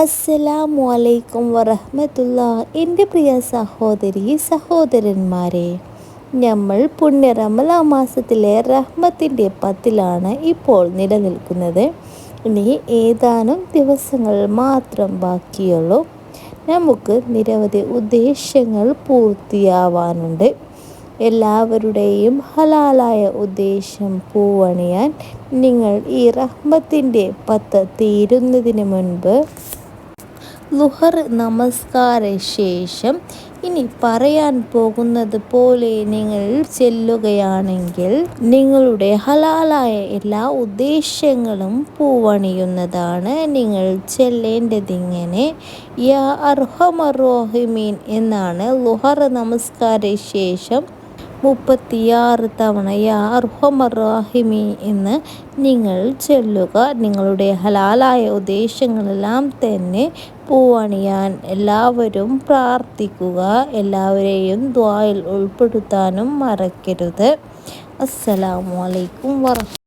അസ്സലാമു അലൈക്കും വറഹമത്തുള്ള എന്റെ പ്രിയ സഹോദരി സഹോദരന്മാരെ നമ്മൾ പുണ്യ റമല മാസത്തിലെ റഹ്മത്തിന്റെ പത്തിലാണ് ഇപ്പോൾ നിലനിൽക്കുന്നത്. ഇനി ഏതാനും ദിവസങ്ങൾ മാത്രം ബാക്കിയുള്ളൂ. നമുക്ക് നിരവധി ഉദ്ദേശങ്ങൾ പൂർത്തിയാവാനുണ്ട്. എല്ലാവരുടെയും ഹലാലായ ഉദ്ദേശം പൂവണിയാൻ നിങ്ങൾ ഈ റഹ്മത്തിന്റെ പത്ത് തീരുന്നതിന് മുൻപ് ലുഹർ നമസ്കാര ശേഷം ഇനി പറയാൻ പോകുന്നത് പോലെ നിങ്ങൾ ചെല്ലുകയാണെങ്കിൽ നിങ്ങളുടെ ഹലാലായ എല്ലാ ഉദ്ദേശങ്ങളും പൂവണിയുന്നതാണ്. നിങ്ങൾ ചെല്ലേണ്ടതിങ്ങനെ യാ അർഹമറോഹിമീൻ എന്നാണ് ലുഹർ നമസ്കാര ശേഷം മുപ്പത്തിയാറ് തവണ യാ എന്ന് നിങ്ങൾ ചൊല്ലുക. നിങ്ങളുടെ ഹലാലായ ഉദ്ദേശങ്ങളെല്ലാം തന്നെ പൂവണിയാൻ എല്ലാവരും പ്രാർത്ഥിക്കുക. എല്ലാവരെയും ദ്വായിൽ ഉൾപ്പെടുത്താനും മറക്കരുത്. അസ്സലാമലൈക്കും അലൈക്കും വറ